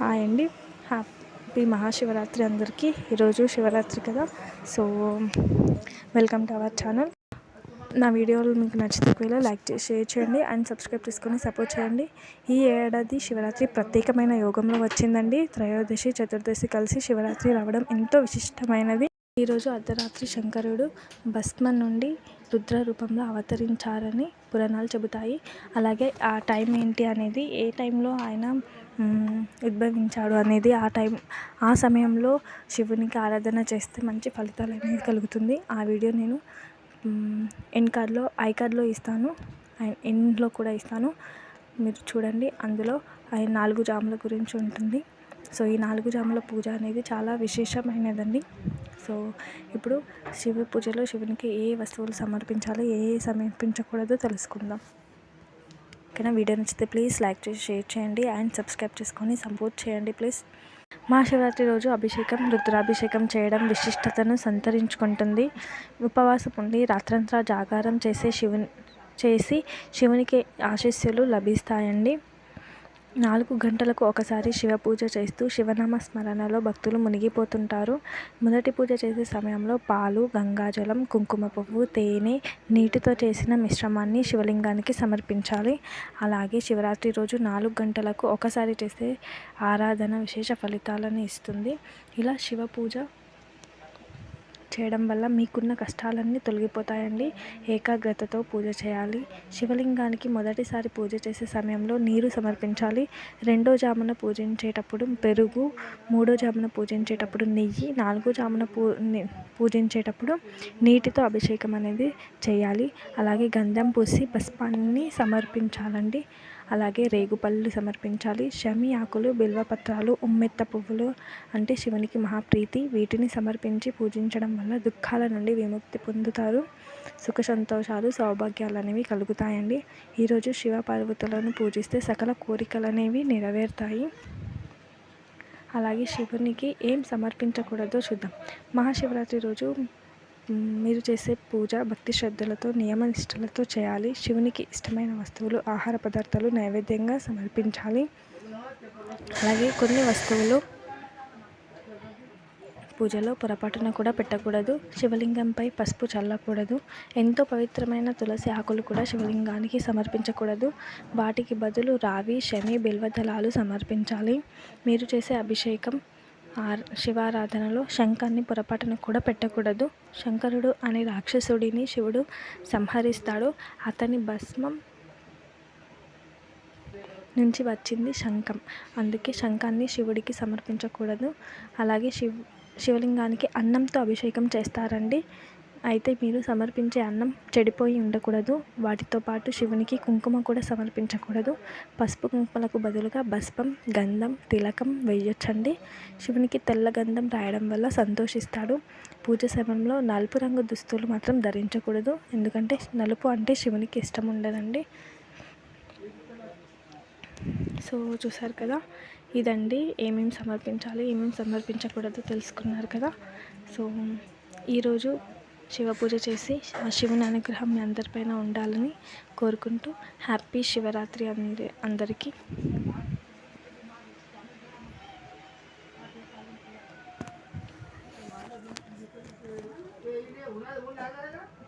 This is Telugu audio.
హాయ్ అండి. హ్యాపీ మహాశివరాత్రి అందరికీ. ఈరోజు శివరాత్రి కదా. So welcome to our channel. నా వీడియోలు మీకు నచ్చితే ఒకవేళ లైక్ చేసి షేర్ చేయండి అండ్ సబ్స్క్రైబ్ చేసుకొని సపోర్ట్ చేయండి. ఈ ఏడాది శివరాత్రి ప్రత్యేకమైన యోగంలో వచ్చిందండి. త్రయోదశి చతుర్దశి కలిసి శివరాత్రి రావడం ఎంతో విశిష్టమైనది. ఈరోజు అర్ధరాత్రి శంకరుడు భస్మ నుండి రుద్ర రూపంలో అవతరించారని పురాణాలు చెబుతాయి. అలాగే ఆ టైం ఏంటి అనేది ఏ టైంలో ఆయన ఉద్భవించాడు అనేది ఆ టైం ఆ సమయంలో శివునికి ఆరాధన చేస్తే మంచి ఫలితాలు అనేది కలుగుతుంది. ఆ వీడియో నేను ఎన్ కార్డ్లో ఐ కార్డ్లో ఇస్తాను. అండ్ ఎండ్లో కూడా ఇస్తాను. మీరు చూడండి అందులో ఆయన నాలుగు జాముల గురించి ఉంటుంది. సో ఈ నాలుగు జాముల పూజ అనేది చాలా విశేషమైనదండి. సో ఇప్పుడు శివ పూజలో శివునికి ఏ వస్తువులు సమర్పించాలో ఏ సమర్పించకూడదో తెలుసుకుందాం. ఓకేనా వీడియో నచ్చితే ప్లీజ్ లైక్ చేసి షేర్ చేయండి అండ్ సబ్స్క్రైబ్ చేసుకొని సపోర్ట్ చేయండి ప్లీజ్. మహాశివరాత్రి రోజు అభిషేకం రుద్రాభిషేకం చేయడం విశిష్టతను సంతరించుకుంటుంది. ఉపవాసం ఉండి రాత్రంతా జాగారం చేసే శివుని చేసి శివునికి ఆశీస్సులు లభిస్తాయండి. నాలుగు గంటలకు ఒకసారి శివ పూజ చేస్తూ శివనామ స్మరణలో భక్తులు మునిగిపోతుంటారు. మొదటి పూజ చేసే సమయంలో పాలు గంగాజలం కుంకుమ పువ్వు తేనె నీటితో చేసిన మిశ్రమాన్ని శివలింగానికి సమర్పించాలి. అలాగే శివరాత్రి రోజు నాలుగు గంటలకు ఒకసారి చేసే ఆరాధన విశేష ఫలితాలను ఇస్తుంది. ఇలా శివ పూజ చేయడం వల్ల మీకున్న కష్టాలన్నీ తొలగిపోతాయండి. ఏకాగ్రతతో పూజ చేయాలి. శివలింగానికి మొదటిసారి పూజ చేసే సమయంలో నీరు సమర్పించాలి. రెండో జామున పూజించేటప్పుడు పెరుగు మూడో జామున పూజించేటప్పుడు నెయ్యి నాలుగో జామున పూ పూజించేటప్పుడు నీటితో అభిషేకం అనేది చేయాలి. అలాగే గంధం పూసి పసుపాన్ని సమర్పించాలండి. అలాగే రేగుపళ్ళు సమర్పించాలి. షమి ఆకులు బిల్వపత్రాలు ఉమ్మెత్త పువ్వులు అంటే శివునికి మహాప్రీతి. వీటిని సమర్పించి పూజించడం వల్ల దుఃఖాల నుండి విముక్తి పొందుతారు. సుఖ సంతోషాలు సౌభాగ్యాలు అనేవి కలుగుతాయండి. ఈరోజు శివ పార్వతులను పూజిస్తే సకల కోరికలు అనేవి నెరవేరుతాయి. అలాగే శివునికి ఏం సమర్పించకూడదో చూద్దాం. మహాశివరాత్రి రోజు మీరు చేసే పూజ భక్తి శ్రద్ధలతో నియమ నిష్టలతో చేయాలి. శివునికి ఇష్టమైన వస్తువులు ఆహార పదార్థాలు నైవేద్యంగా సమర్పించాలి. అలాగే కొన్ని వస్తువులు పూజలో పొరపాటున కూడా పెట్టకూడదు. శివలింగంపై పసుపు చల్లకూడదు. ఎంతో పవిత్రమైన తులసి ఆకులు కూడా శివలింగానికి సమర్పించకూడదు. వాటికి బదులు రావి శని బిల్వదళాలు సమర్పించాలి. మీరు చేసే అభిషేకం శివారాధనలో శంఖాన్ని పొరపాటున కూడా పెట్టకూడదు. శంకరుడు అనే రాక్షసుడిని శివుడు సంహరిస్తాడు. అతని భస్మం నుంచి వచ్చింది శంఖం. అందుకే శంఖాన్ని శివుడికి సమర్పించకూడదు. అలాగే శివ్ శివలింగానికి అన్నంతో అభిషేకం చేస్తారండి. అయితే మీరు సమర్పించే అన్నం చెడిపోయి ఉండకూడదు. వాటితో పాటు శివునికి కుంకుమ కూడా సమర్పించకూడదు. పసుపు కుంకుమలకు బదులుగా బస్పం గంధం తిలకం వేయొచ్చండి. శివునికి తెల్ల గంధం రాయడం వల్ల సంతోషిస్తాడు. పూజ సమయంలో నలుపు రంగు దుస్తులు మాత్రం ధరించకూడదు. ఎందుకంటే నలుపు అంటే శివునికి ఇష్టం ఉండదండి. సో చూసారు కదా? ఇదండి. ఏమేమి సమర్పించాలి ఏమేమి సమర్పించకూడదు తెలుసుకున్నారు కదా? సో ఈరోజు శివ పూజ చేసి శివుని అనుగ్రహం మీ అందరిపైన ఉండాలని కోరుకుంటూ హ్యాపీ శివరాత్రి అంది అందరికీ. ఉన్నది